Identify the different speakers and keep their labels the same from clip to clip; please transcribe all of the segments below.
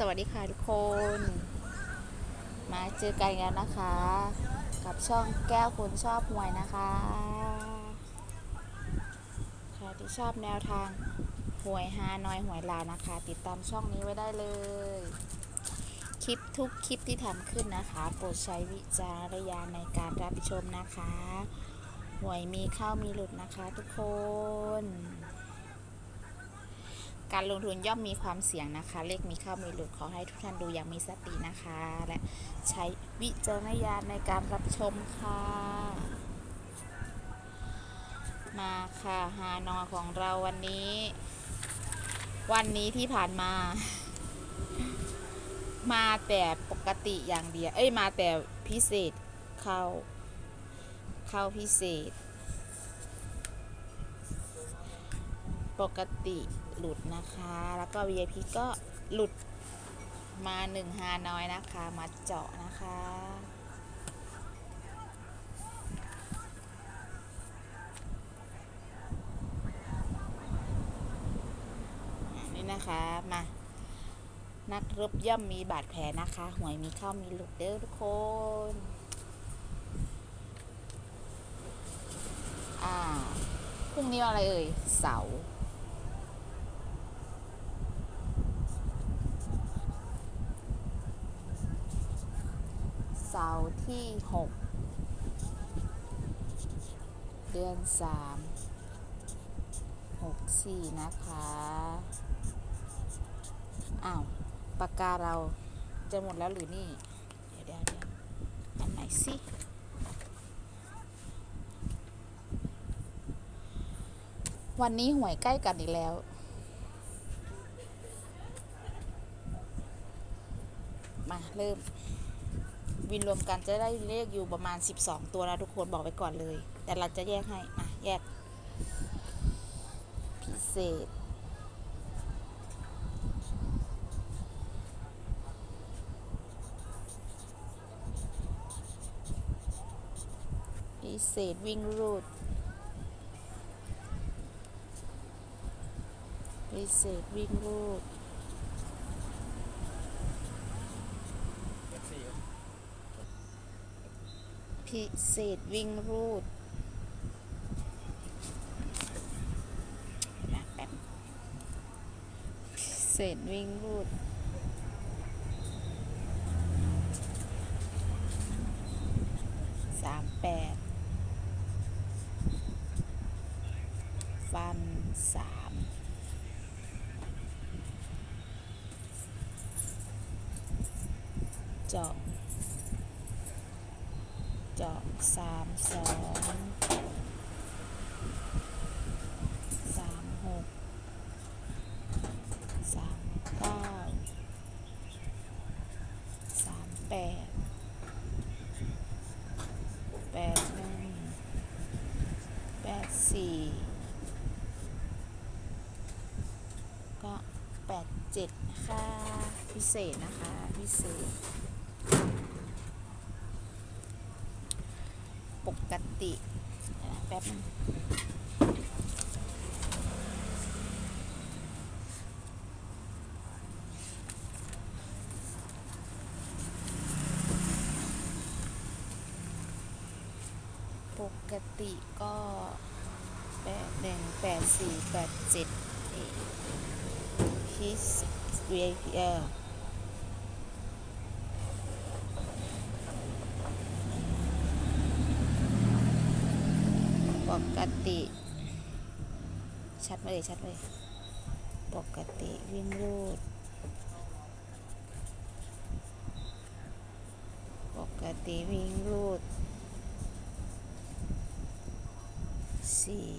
Speaker 1: สวัสดีค่ะทุกคน มาเจอกันแล้วนะคะ กับช่องแก้วคนชอบหวยนะคะใครที่ชอบแนวทางหวยฮานอยหวยลาวนะคะ ติดตามช่องนี้ไว้ได้เลย คลิปทุกคลิปที่ทำขึ้นนะคะ โปรดใช้วิจารณญาณในการรับชมนะคะ หวยมีเข้ามีหลุดนะคะทุกคน การลงทุนย่อมมีความเสี่ยงนะคะ เลขมีเข้ามีหลุดขอให้ทุกท่านดูอย่างมีสตินะคะ และใช้วิจารณญาณในการรับชมค่ะ มาค่ะฮานอของเราวันนี้ วันนี้ที่ผ่านมา มาแต่ปกติอย่างเดียว เอ้ยมาแต่พิเศษเข้า เข้าพิเศษ ปกติ หลุดนะคะ แล้วก็ VIP ก็หลุดมาหนึ่งฮาน้อยนะคะ มาเจาะนะคะอะนี่นะคะ มา นักรบย่อมมีบาดแผลนะคะ หวยมีเข้ามีหลุดเด้อทุกคนอ่าพรุ่งนี้อะไรเอ่ย เสาร์ เสาร์ที่ 6 เดือน 3 6 4 นะคะ อ้าว ปากกาเราจะหมดแล้วหรือนี่ เดี๋ยวเดี๋ยวเดี๋ยวอันไหนสิวันนี้หวยใกล้กันอีกแล้ว มาเริ่ม วินรวมกันจะได้เลขอยู่ประมาณ 12 ตัวนะทุกคนบอกไว้ก่อนเลย แต่เราจะแยกให้มาแยก พิเศษ พิเศษวิ่งรูด พิเศษวิ่งรูด พิเศษวิ่งรูดนะแป๊บพิเศษวิ่งรูดสามแปดฟันสามเจาะ เจาะสามสองสามหกสามเก้าสามแปดแปดหนึ่งแปดสี่ก็แปดเจ็ดนะคะ พิเศษนะคะ พิเศษ ปกติแป๊บปกติก็แปดหนึ่งแปดสี่แปดเจ็ดฮิสเวียเออ ปกติ ชัดไหมเลยชัดเลย ปกติวิ่งรูด ปกติวิ่งรูดสี่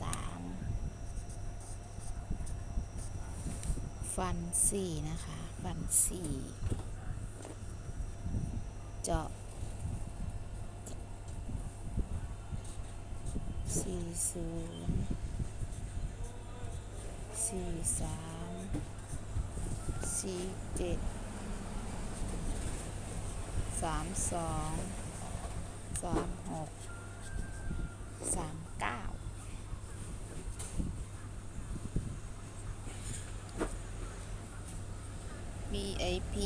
Speaker 1: สามฟันสี่นะคะ ฟันสี่เจาะ สี่ศูนย์สี่สามสี่เจ็ดสามสองสามหกสามเก้า VIP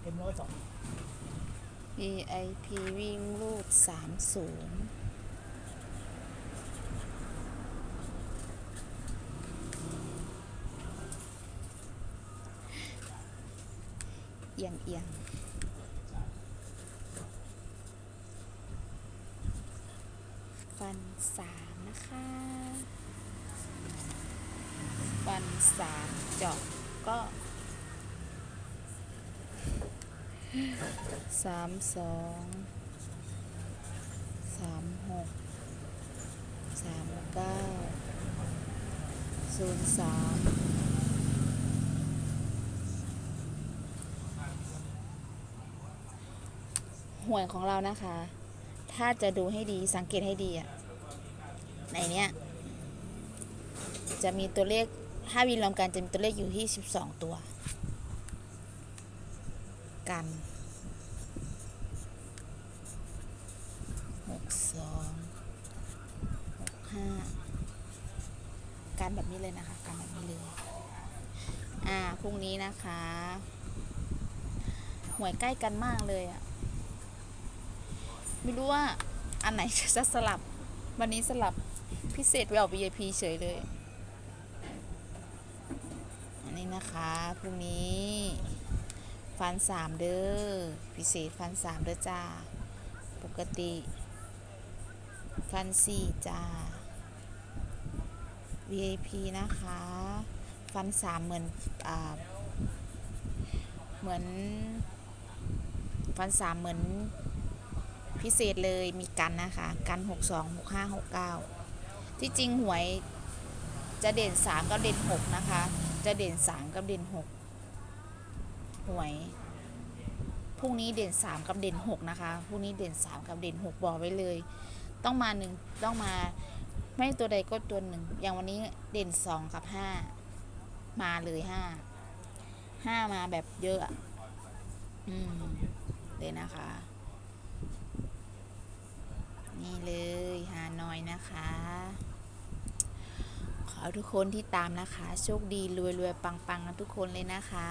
Speaker 2: เอ็มร้อยสอง
Speaker 1: VIP วิ่งรูดสามศูนย์เอียงเอียงฟันสามนะคะ ฟันสามเจาะก็ สามสองสามหกสามเก้าศูนย์สามหวยของเรานะคะ ถ้าจะดูให้ดีสังเกตให้ดีอะในเนี้ย จะมีตัวเลขถ้าวินรวมกันจะมีตัวเลขอยู่ที่ 12 ตัว กันหกสองหกห้ากันแบบนี้เลยนะคะกันแบบนี้เลยอ่าพรุ่งนี้นะคะหวยใกล้กันมากเลยอะไม่รู้ว่าอันไหนจะสลับ วันนี้สลับพิเศษไปออก VIP เฉยเลย อันนี้นะคะ พรุ่งนี้ ฟันสามเด้อพิเศษฟันสามเด้อจ้า ปกติ ฟันสี่จ้า VIP นะคะ ฟันสามเหมือนอ่าเหมือน ฟันสามเหมือนพิเศษเลยมีกันนะคะ กันหกสองหกห้าหกเก้าที่จริงหวยจะเด่นสามกับเด่นหกนะคะ จะเด่นสามกับเด่นหก หวยพรุ่งนี้เด่นสามกับเด่นหกนะคะพรุ่งนี้เด่นสามกับเด่นหกบอกไว้เลย ต้องมาหนึ่งต้องมาไม่ตัวใดก็ตัวหนึ่งอย่างวันนี้เด่นสองกับห้ามาเลยห้าห้ามาแบบเยอะ อืมเลยนะคะ นี่เลยฮานอยนะคะ ขอทุกคนที่ตามนะคะ โชคดีรวยรวยปังปังกันทุกคนเลยนะคะ